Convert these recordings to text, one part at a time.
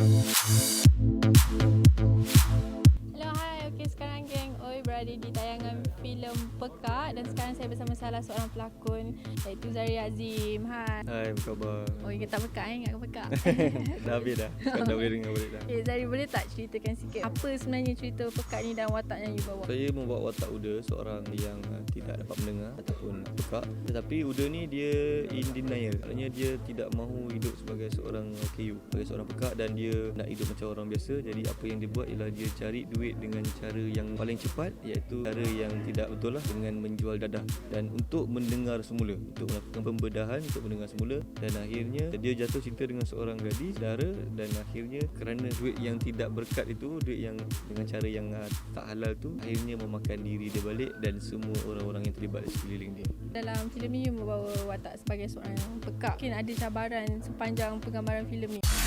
Thank you. Berada di tayangan filem Pekak dan sekarang saya bersama salah seorang pelakon iaitu Zari Azim. Hai. Hai, apa khabar? Oh, kita pekak eh, ingat pekak. dah habis dah. Sekarang dah boleh dengar balik dah. Okay, Zari boleh tak ceritakan sikit apa sebenarnya cerita pekak ni dan watak yang you bawa? Saya membawa watak Uda, seorang yang uh, tidak dapat mendengar ataupun pekak. Tetapi Uda ni dia in denial. Maknanya dia tidak mahu hidup sebagai seorang KU, sebagai seorang pekak dan dia nak hidup macam orang biasa. Jadi apa yang dia buat ialah dia cari duit dengan cara yang paling cepat iaitu cara yang tidak betul lah dengan menjual dadah. Dan untuk mendengar semula, untuk melakukan pembedahan untuk mendengar semula dan akhirnya dia jatuh cinta dengan seorang gadis saudara dan akhirnya kerana duit yang tidak berkat itu, duit yang dengan cara yang uh, tak halal tu akhirnya memakan diri dia balik dan semua orang-orang yang terlibat di sekeliling dia. Dalam filem ni membawa watak sebagai seorang pekak. Mungkin ada cabaran sepanjang penggambaran filem ni.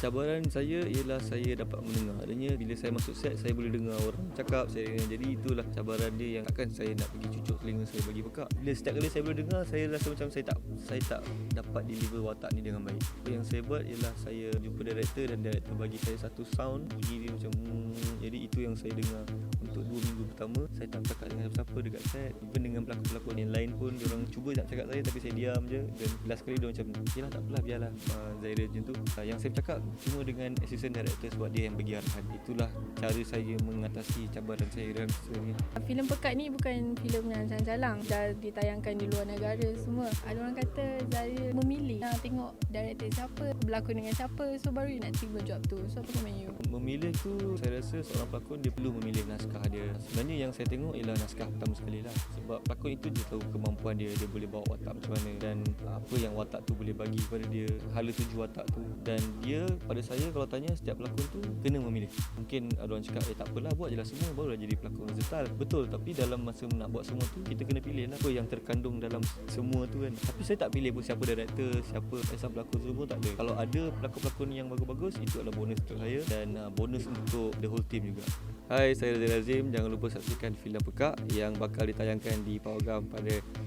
Cabaran saya ialah saya dapat mendengar. Adanya bila saya masuk set saya boleh dengar orang cakap saya. Jadi itulah cabaran dia yang takkan saya nak pergi cucuk telinga saya bagi pekak. Bila setiap kali saya boleh dengar saya rasa macam saya tak saya tak dapat deliver watak ni dengan baik. Apa yang saya buat ialah saya jumpa director dan director bagi saya satu sound bunyi dia macam hmm, jadi itu yang saya dengar untuk dua minggu pertama saya tak cakap dengan siapa dekat set even dengan pelakon-pelakon yang lain pun orang cuba nak cakap saya tapi saya diam je dan last kali dia macam yelah tak apalah biarlah uh, Zaira macam tu uh, yang saya cakap cuma dengan assistant director sebab dia yang bagi arahan. Itulah cara saya mengatasi cabaran saya dalam ni Filem Pekat ni bukan filem yang jalan-jalan. Dah ditayangkan di luar negara semua. Ada orang kata Zari memilih nak tengok director siapa Berlakon dengan siapa. So baru you nak terima job tu. So apa komen you? memilih tu saya rasa seorang pelakon dia perlu memilih naskah dia. Sebenarnya yang saya tengok ialah naskah pertama sekali lah. Sebab pelakon itu dia tahu kemampuan dia dia boleh bawa watak macam mana. Dan apa yang watak tu boleh bagi kepada dia hala tuju watak tu. Dan dia pada saya kalau tanya setiap pelakon tu kena memilih mungkin ada orang cakap eh tak apalah buat je lah semua barulah jadi pelakon versatile betul tapi dalam masa nak buat semua tu kita kena pilih lah apa yang terkandung dalam semua tu kan tapi saya tak pilih pun siapa director siapa asal pelakon semua tak ada kalau ada pelakon-pelakon yang bagus-bagus itu adalah bonus untuk saya dan uh, bonus untuk the whole team juga Hai, saya Razil Azim. Jangan lupa saksikan filem Pekak yang bakal ditayangkan di Pawagam pada 1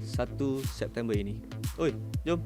September ini. Oi, jom.